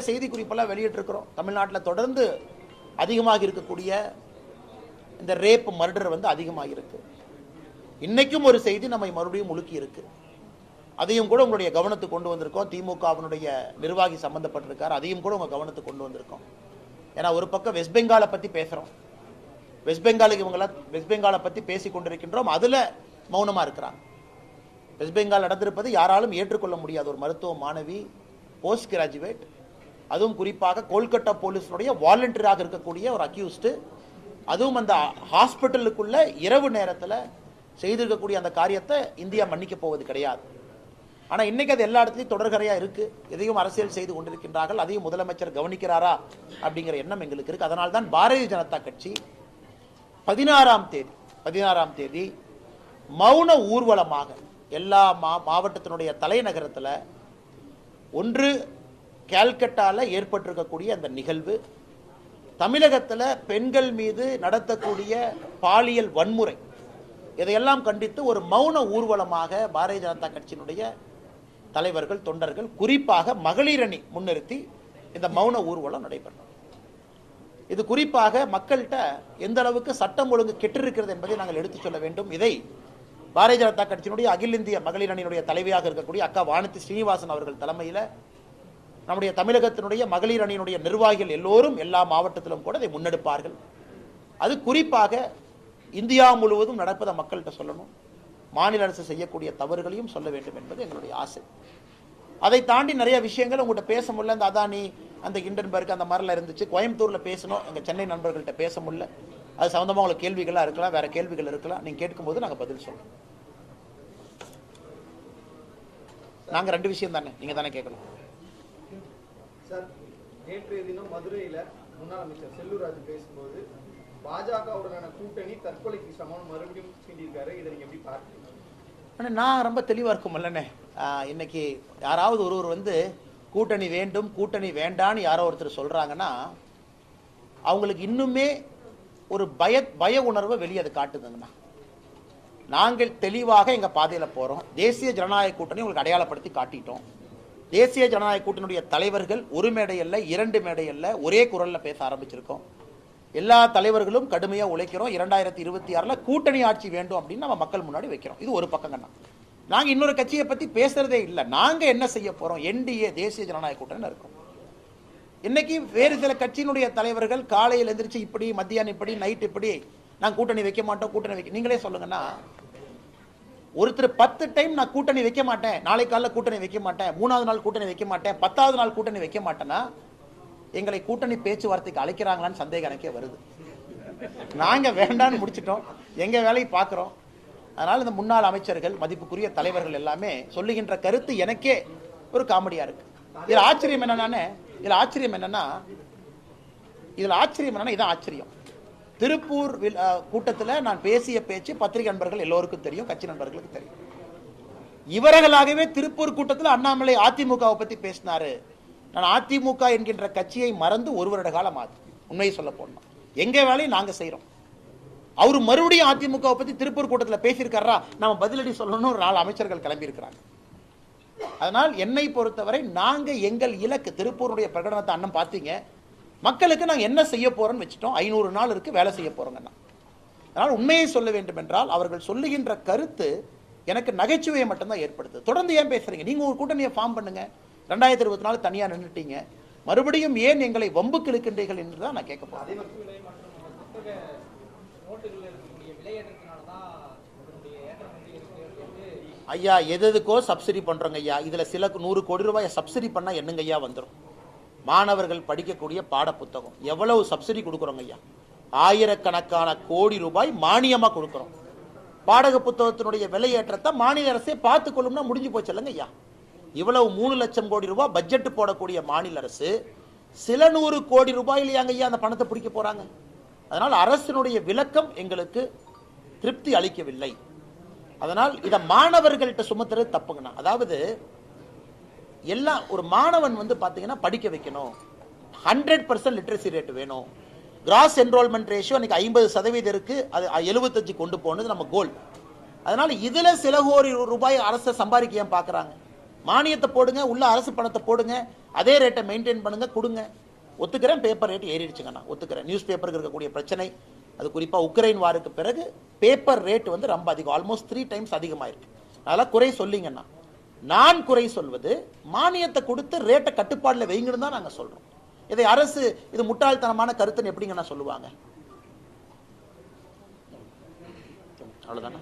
செய்தி குறிப்பெல்லாம் வெளியிட்டிருக்கிறோம். தமிழ்நாட்டில் தொடர்ந்து அதிகமாக இருக்கக்கூடிய இந்த ரேப் மர்டர் வந்து அதிகமாக இருக்கு இன்னைக்கும் ஒரு செய்தி நம்மை மறுபடியும் முழுக்கி இருக்கு அதையும் கூட உங்களுடைய கவனத்துக்கு கொண்டு வந்திருக்கோம். திமுகவினுடைய நிர்வாகி சம்பந்தப்பட்டிருக்கார். அதையும் கூட உங்க கவனத்துக்கு கொண்டு வந்திருக்கோம். ஏன்னா ஒரு பக்கம் வெஸ்ட் பெங்காலை பத்தி பேசுறோம். வெஸ்ட் பெங்காலுக்கு இவங்கள வெஸ்ட் பெங்காலை பத்தி பேசி கொண்டிருக்கின்றோம். அதுல மௌனமா இருக்கிறாங்க. வெஸ்ட் பெங்கால் நடந்திருப்பது யாராலும் ஏற்றுக்கொள்ள முடியாத ஒரு மருத்துவ மாணவி போஸ்ட் கிராஜுவேட் அதுவும் குறிப்பாக கோல்கட்டா போலீஸுடைய வாலண்டியராக இருக்கக்கூடிய ஒரு அக்யூஸ்டு அதுவும் அந்த ஹாஸ்பிட்டலுக்குள்ள இரவு நேரத்தில் செய்திருக்கக்கூடிய அந்த காரியத்தை இந்தியா மன்னிக்க போவது கிடையாது. ஆனால் இன்னைக்கு அது எல்லா இடத்துலையும் தொடர்கரையாக இருக்கு. எதையும் அரசியல் செய்து கொண்டிருக்கின்றார்கள். அதையும் முதலமைச்சர் கவனிக்கிறாரா அப்படிங்கிற எண்ணம் எங்களுக்கு இருக்கு. அதனால் தான் பாரதிய ஜனதா கட்சி பதினாறாம் தேதி பதினாறாம் தேதி மௌன ஊர்வலமாக எல்லா மா மாவட்டத்தினுடைய தலைநகரத்தில் ஒன்று கேல்கட்டால ஏற்பட்டிருக்கக்கூடிய அந்த நிகழ்வு தமிழகத்தில் பெண்கள் மீது நடத்தக்கூடிய பாலியல் வன்முறை இதையெல்லாம் கண்டித்து ஒரு மௌன ஊர்வலமாக பாரதிய ஜனதா கட்சியினுடைய தலைவர்கள் தொண்டர்கள் குறிப்பாக மகளிரணி முன்னிறுத்தி இந்த மௌன ஊர்வலம் நடைபெறும் இது குறிப்பாக மக்கள்கிட்ட எந்த அளவுக்கு சட்டம் ஒழுங்கு கெட்டிருக்கிறது என்பதை நாங்கள் எடுத்துச் சொல்ல வேண்டும். இதை பாரதிய ஜனதா கட்சியினுடைய அகில இந்திய மகளிர் அணியினுடைய தலைவியாக இருக்கக்கூடிய அக்கா வானதி ஸ்ரீனிவாசன் அவர்கள் தலைமையில நம்முடைய தமிழகத்தினுடைய மகளிர் அணியினுடைய நிர்வாகிகள் எல்லோரும் எல்லா மாவட்டத்திலும் கூட இதை முன்னெடுப்பார்கள். அது குறிப்பாக இந்தியா முழுவதும் நடப்பதை மக்கள்கிட்ட சொல்லணும். மாநில அரசு செய்யக்கூடிய தவறுகளையும் சொல்ல வேண்டும் என்பது எங்களுடைய ஆசை. அதை தாண்டி நிறைய விஷயங்கள் உங்கள்கிட்ட பேச முடியல. அந்த அதானி அந்த இண்டன்பர்க் அந்த மாதிரிலாம் இருந்துச்சு. கோயம்புத்தூரில் பேசணும். எங்கள் சென்னை நண்பர்கள்ட்ட பேச முடியல. அது சம்மந்தமாக உங்களுக்கு கேள்விகளாக இருக்கலாம். வேற கேள்விகள் இருக்கலாம். நீங்கள் கேட்கும்போது நாங்கள் பதில் சொல்றோம். நாங்கள் ரெண்டு விஷயம் தானே. நீங்கள் தானே கேட்கணும். சார் நேற்றைய தினம் மதுரையில முன்னாள் அமைச்சர் செல்லூராஜ் ராஜு பேசும்போது பாஜகவுடனான கூட்டணி தற்கொலைக்கு சமம் மறுபடியும் சொல்லியிருக்காரு இதை நீங்க எப்படி பார்க்கறீங்க? ஆனா நான் ரொம்ப தெளிவா இருக்கும் இல்லைண்ணே. இன்னைக்கு யாராவது ஒருவர் வந்து கூட்டணி வேண்டும் கூட்டணி வேண்டான்னு யாரோ ஒருத்தர் சொல்கிறாங்கன்னா அவங்களுக்கு இன்னுமே ஒரு பய பய உணர்வை வெளியே அது காட்டுதுங்கண்ணா. நாங்கள் தெளிவாக எங்கள் பாதையில் போகிறோம் தேசிய ஜனநாயக கூட்டணி உங்களுக்கு அடையாளப்படுத்தி காட்டிட்டோம். தேசிய ஜனநாயக கூட்டணியுடைய தலைவர்கள் ஒரு மேடை இரண்டு மேடை ஒரே குரல்ல பேச ஆரம்பிச்சிருக்கோம். எல்லா தலைவர்களும் கடுமையா உழைக்கிறோம். இரண்டாயிரத்தி இருபத்தி ஆறுல கூட்டணி ஆட்சி வேண்டும் அப்படின்னு நம்ம மக்கள் முன்னாடி வைக்கிறோம். இது ஒரு பக்கங்கண்ணா நாங்க இன்னொரு கட்சியை பத்தி பேசுறதே இல்லை. நாங்க என்ன செய்ய போறோம்? என்டிஏ தேசிய ஜனநாயக கூட்டணி இருக்கோம். இன்னைக்கு வேறு சில கட்சியினுடைய தலைவர்கள் காலையில் எந்திரிச்சு இப்படி மத்தியானம் இப்படி நைட் இப்படி நாங்கள் கூட்டணி வைக்க மாட்டோம் கூட்டணி வைக்க நீங்களே சொல்லுங்கன்னா ஒருத்தர் பத்து டைம் நான் கூட்டணி வைக்க மாட்டேன் நாளை காலைல கூட்டணி வைக்க மாட்டேன் மூணாவது நாள் கூட்டணி வைக்க மாட்டேன் பத்தாவது நாள் கூட்டணி வைக்க மாட்டேன்னா எங்களை கூட்டணி பேச்சுவார்த்தைக்கு அழைக்கிறாங்களான்னு சந்தேகம் எனக்கே வருது. நாங்க வேண்டான்னு முடிச்சிட்டோம் எங்க வேலையை பார்க்குறோம். அதனால இந்த முன்னாள் அமைச்சர்கள் மதிப்புக்குரிய தலைவர்கள் எல்லாமே சொல்லுகின்ற கருத்து எனக்கே ஒரு காமெடியா இருக்கு. இதுல ஆச்சரியம் என்னன்னா இதுல ஆச்சரியம் என்னன்னா இதுல ஆச்சரியம் என்னன்னா இதான் ஆச்சரியம். திருப்பூர் கூட்டத்தில் கூட்டத்துல நான் பேசிய பேச்சு பத்திரிகை நண்பர்கள் எல்லோருக்கும் தெரியும் கட்சி நண்பர்களுக்கு தெரியும். இவர்களாகவே திருப்பூர் கூட்டத்தில் அண்ணாமலை அதிமுகவை பத்தி பேசினாரு. நான் அதிமுக என்கின்ற கட்சியை மறந்து ஒரு வருட காலம் ஆகுது உண்மையை சொல்ல போனோம் எங்க வேலையை நாங்க செய்கிறோம் அவர் மறுபடியும் அதிமுகவை பத்தி திருப்பூர் கூட்டத்தில் பேசியிருக்காரா? நம்ம பதிலடி சொல்லணும்னு நாலு அமைச்சர்கள் கிளம்பியிருக்கிறாங்க. அதனால் என்னை பொறுத்தவரை நாங்க எங்கள் இலக்கு திருப்பூருடைய பிரகடனத்தை அண்ணன் பார்த்தீங்க. மக்களுக்கு நாங்க என்ன செய்ய போறோம்னு வச்சுட்டோம். ஐநூறு நாள் இருக்கு வேலை செய்ய போறோங்கன்னா அதனால் உண்மையை சொல்ல வேண்டும் என்றால் அவர்கள் சொல்லுகின்ற கருத்து எனக்கு நகைச்சுவையை மட்டும்தான் ஏற்படுத்துது தொடர்ந்து ஏன் பேசுறீங்க? நீங்க ஒரு கூட்டணியை ஃபார்ம் பண்ணுங்க. ரெண்டாயிரத்தி இருபத்தி நாலு தனியா நின்னுட்டீங்க. மறுபடியும் ஏன் எங்களை வம்புக்கு இழுக்கின்றீர்கள் என்று தான் நான் கேட்க என்று ஐயா எது எதுக்கோ சப்சிடி பண்றோங்க ஐயா. இதுல சில நூறு கோடி ரூபாய் சப்சிடி பண்ணா என்னங்க ஐயா வந்துடும் மாணவர்கள் படிக்கக்கூடிய பாட புத்தகம் எவ்வளவு சப்சிடி கொடுக்குறோங்க ஐயா? ஆயிரக்கணக்கான கோடி ரூபாய் மானியமா கொடுக்குறோம். பாடக புத்தகத்தினுடைய விலையேற்றத்தை மாநில அரசே பார்த்து கொள்ளும்னா முடிஞ்சு போச்சு இல்லைங்க ஐயா? இவ்வளவு மூணு லட்சம் கோடி ரூபாய் பட்ஜெட் போடக்கூடிய மாநில அரசு சில நூறு கோடி ரூபாயிலேயாங்க ஐயா அந்த பணத்தை பிடிக்க போறாங்க? அதனால் அரசினுடைய விளக்கம் எங்களுக்கு திருப்தி அளிக்கவில்லை. அதனால் இதை மாணவர்கள்ட்ட சுமத்துறது தப்புங்கண்ணா. அதாவது எல்லாம் ஒரு மாணவன் வந்து பார்த்தீங்கன்னா படிக்க வைக்கணும். ஹண்ட்ரட் பர்சன்ட் லிட்ரஸி ரேட் வேணும். கிராஸ் என்ரோல்மெண்ட் ரேஷியோ இன்னைக்கு ஐம்பது சதவீதம் இருக்குது அது எழுபத்தஞ்சு கொண்டு போனது நம்ம கோல் அதனால் இதில் சில கோடி ரூபாய் அரசை சம்பாதிக்க ஏன் பார்க்குறாங்க மானியத்தை போடுங்க உள்ள அரசு பணத்தை போடுங்க. அதே ரேட்டை மெயின்டைன் பண்ணுங்க கொடுங்க. ஒத்துக்கிறேன் பேப்பர் ரேட் ஏறிடுச்சுங்கண்ணா ஒத்துக்கிறேன். நியூஸ் பேப்பருக்கு இருக்கக்கூடிய பிரச்சனை. அது குறிப்பாக உக்ரைன் வாருக்கு பிறகு பேப்பர் ரேட் வந்து ரொம்ப அதிகம். ஆல்மோஸ்ட் த்ரீ டைம்ஸ் அதிகமாயிருக்கு. அதெல்லாம் குறை சொல்லிங்கண்ணா நான் குறை சொல்வது மானியத்தை கொடுத்து ரேட்டை கட்டுப்பாடில் வைங்கன்னு தான் நாங்கள் சொல்கிறோம் இதை அரசு இது முட்டாள்தனமான கருத்துன்னு எப்படிங்கண்ணா சொல்லுவாங்க? அவ்வளோதானே